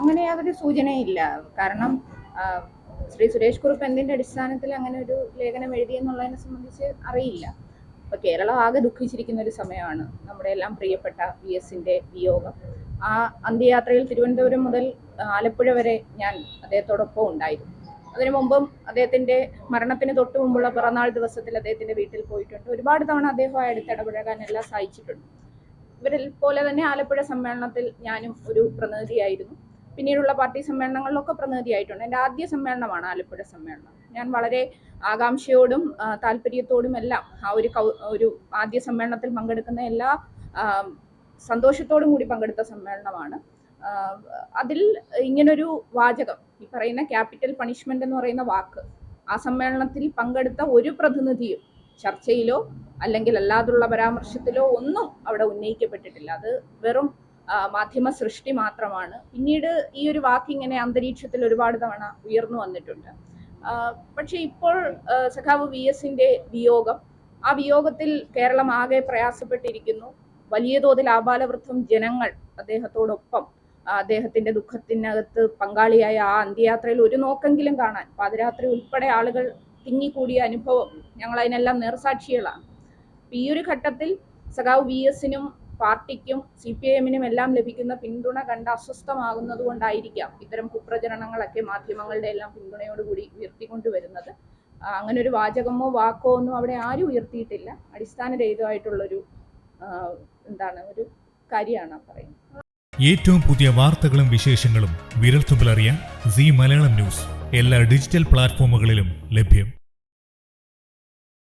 അങ്ങനെ യാതൊരു സൂചനയില്ല. കാരണം ശ്രീ സുരേഷ് കുറുപ്പ് എന്തിന്റെ അടിസ്ഥാനത്തിൽ അങ്ങനെ ഒരു ലേഖനം എഴുതിയെന്നുള്ളതിനെ സംബന്ധിച്ച് അറിയില്ല. ഇപ്പൊ കേരളം ആകെ ദുഃഖിച്ചിരിക്കുന്ന ഒരു സമയമാണ്. നമ്മുടെ എല്ലാം പ്രിയപ്പെട്ട വി എസിന്റെ വിയോഗം. ആ അന്ത്യയാത്രയിൽ തിരുവനന്തപുരം മുതൽ ആലപ്പുഴ വരെ ഞാൻ അദ്ദേഹത്തോടൊപ്പം ഉണ്ടായിരുന്നു. അതിനു മുമ്പും അദ്ദേഹത്തിന്റെ മരണത്തിന് തൊട്ട് മുമ്പുള്ള പിറന്നാൾ ദിവസത്തിൽ അദ്ദേഹത്തിന്റെ വീട്ടിൽ പോയിട്ടുണ്ട്. ഒരുപാട് തവണ അദ്ദേഹവുമായി അടുത്തിടപഴകാൻ എല്ലാം സഹായിച്ചിട്ടുണ്ട് ഇവരെ പോലെ തന്നെ ആലപ്പുഴ സമ്മേളനത്തിൽ ഞാനും ഒരു പ്രതിനിധിയായിരുന്നു. പിന്നീടുള്ള പാർട്ടി സമ്മേളനങ്ങളിലൊക്കെ പ്രതിനിധിയായിട്ടുണ്ട്. എന്റെ ആദ്യ സമ്മേളനമാണ് ആലപ്പുഴ സമ്മേളനം. ഞാൻ വളരെ ആകാംക്ഷയോടും താല്പര്യത്തോടും എല്ലാം ആ ഒരു ഒരു ആദ്യ സമ്മേളനത്തിൽ പങ്കെടുക്കുന്ന എല്ലാ സന്തോഷത്തോടും കൂടി പങ്കെടുത്ത സമ്മേളനമാണ്. അതിൽ ഇങ്ങനൊരു വാചകം ഈ പറയുന്ന ക്യാപിറ്റൽ പണിഷ്മെന്റ് എന്ന് പറയുന്ന വാക്ക് ആ സമ്മേളനത്തിൽ പങ്കെടുത്ത ഒരു പ്രതിനിധിയും ചർച്ചയിലോ അല്ലെങ്കിൽ അല്ലാതുള്ള പരാമർശത്തിലോ ഒന്നും അവിടെ ഉന്നയിക്കപ്പെട്ടിട്ടില്ല. അത് വെറും മാധ്യമ സൃഷ്ടി മാത്രമാണ്. പിന്നീട് ഈ ഒരു വാക്ക് ഇങ്ങനെ അന്തരീക്ഷത്തിൽ ഒരുപാട് തവണ ഉയർന്നു വന്നിട്ടുണ്ട്. പക്ഷേ ഇപ്പോൾ സഖാവ് വി എസിന്റെ വിയോഗം ആ വിയോഗത്തിൽ കേരളം ആകെ പ്രയാസപ്പെട്ടിരിക്കുന്നു. വലിയ തോതിൽ ആബാലവൃദ്ധം ജനങ്ങൾ അദ്ദേഹത്തോടൊപ്പം അദ്ദേഹത്തിന്റെ ദുഃഖത്തിനകത്ത് പങ്കാളിയായ ആ അന്ത്യയാത്രയിൽ ഒരു നോക്കെങ്കിലും കാണാൻ പാതിരാത്രി ഉൾപ്പെടെ ആളുകൾ തിങ്ങിക്കൂടിയ അനുഭവം ഞങ്ങൾ അതിനെല്ലാം നേർസാക്ഷികളാണ്. ഈ ഒരു ഘട്ടത്തിൽ സഖാവ് വി എസിനും പാർട്ടിക്കും സി പി ഐ എമ്മിനും എല്ലാം ലഭിക്കുന്ന പിന്തുണ കണ്ട് അസ്വസ്ഥമാകുന്നത് കൊണ്ടായിരിക്കാം ഇത്തരം കുപ്രചരണങ്ങളൊക്കെ മാധ്യമങ്ങളുടെ എല്ലാം പിന്തുണയോടുകൂടി ഉയർത്തിക്കൊണ്ടുവരുന്നത്. അങ്ങനെ ഒരു വാചകമോ വാക്കോ ഒന്നും അവിടെ ആരും ഉയർത്തിയിട്ടില്ല. അടിസ്ഥാനരഹിതമായിട്ടുള്ളൊരു എന്താണ് ഒരു കാര്യമാണ് പറയുന്നത്. ഏറ്റവും പുതിയ വാർത്തകളും വിശേഷങ്ങളും വിരൽത്തുമ്പിലറിയാൻ സി മലയാളം ന്യൂസ്. എല്ലാ ഡിജിറ്റൽ പ്ലാറ്റ്ഫോമുകളിലും ലഭ്യം.